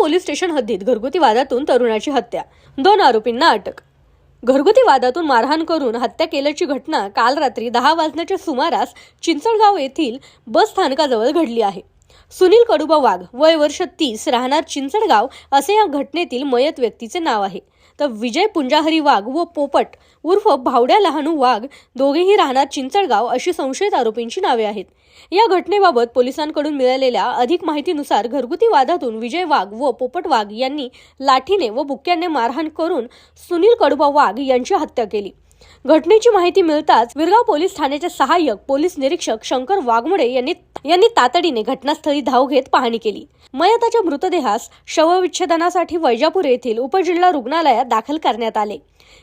Police station हद्दीत घरगुती वादातून तरुणाची हत्या. दोन आरोपींना अटक. घरगुती वादातून मारहाण करून हत्या केल्याची घटना काल रात्री दहा वाजण्याच्या सुमारास चिंचळगाव येथील बस स्थानकाजवळ घडली आहे. सुनील कडुबा वाघ वय वर्ष तीस राहणार चिंचळगाव असे या घटनेतील मयत व्यक्तीचे नाव आहे. तर विजय पुंजाहरी वाघ व पोपट उर्फ भावड्या लहानू वाघ दोघेही राहणार चिंचळगाव अशी संशयित आरोपींची नावे आहेत. या घटनेबाबत पोलिसांकडून मिळालेल्या अधिक माहितीनुसार घरगुती वादातून विजय वाघ व पोपट वाघ यांनी लाठीने व बुक्क्याने मारहाण करून सुनील कडुबा वाघ यांची हत्या केली. घटनेची माहिती मिळताच विरगाव पोलीस ठाण्याचे सहाय्यक पोलीस निरीक्षक शंकर वाघमोडे यांनी यांनी तातडीने घटनास्थळी धाव घेत पाहणी केली. मयताच्या मृतदेहास शवविच्छेदनासाठी वैजापूर येथील उपजिल्हा रुग्णालयात दाखल करण्यात आले.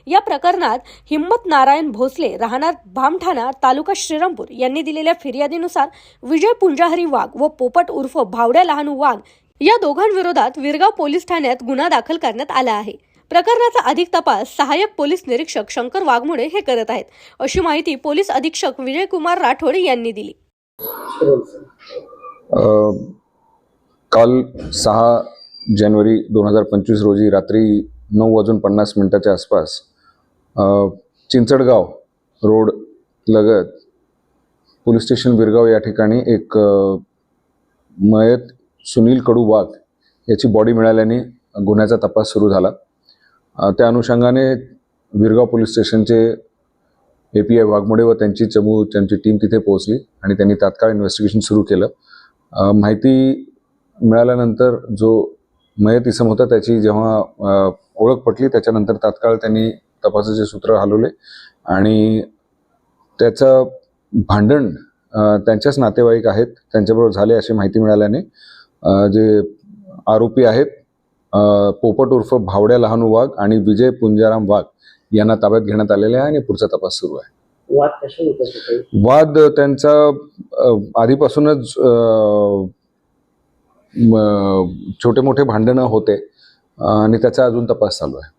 या प्रकरणात हिम्मत नारायण भोसले राहणार भामठाणा तालुका श्रीरामपूर यांनी दिलेल्या फिर्यादीनुसार विजय पुंजाहरी वाघ व पोपट उर्फ भावड्या लहानू वाघ या दोघांविरोधात विरगाव पोलीस ठाण्यात गुन्हा दाखल करण्यात आला आहे. प्रकरणाचा अधिक तपास सहाय्यक पोलीस निरीक्षक शंकर वाघमोडे हे करत आहेत. अशी माहिती पोलीस अधीक्षक विजयकुमार राठोड यांनी दिली. काल सहा जानेवारी दोन हजार पंचवीस रोजी रात्री नऊ वाजून पन्नास मिनिटाच्या आसपास चिंचडगाव रोड लगत पोलीस स्टेशन विरगाव या ठिकाणी एक मयत सुनील कडू वाघ याची बॉडी मिळाल्याने गुन्ह्याचा तपास सुरू झाला. त्या अनुषंगाने विरगाव पोलीस स्टेशनचे ए पी आय वाघमोडे व त्यांची चमू त्यांची टीम तिथे पोहोचली आणि त्यांनी तात्काळ इन्व्हेस्टिगेशन सुरू केलं. माहिती मिळाल्यानंतर जो मयत इसम होता त्याची जेव्हा ओळख पटली त्याच्यानंतर तात्काळ त्यांनी तपासाचे सूत्र हलवले आणि त्याचं भांडण त्यांच्याच नातेवाईक आहेत त्यांच्याबरोबर झाले अशी माहिती मिळाल्याने जे आरोपी आहेत पोपट उर्फ भावड्या लहानू वाघ आणि विजय पुंजाराम वाघ यांना ताब्यात घेण्यात आलेले आहे आणि पुढचा तपास सुरू आहे. वाद कशा त्यांचा आधीपासूनच छोटे मोठे भांडणं होते आणि त्याचा अजून तपास चालू आहे.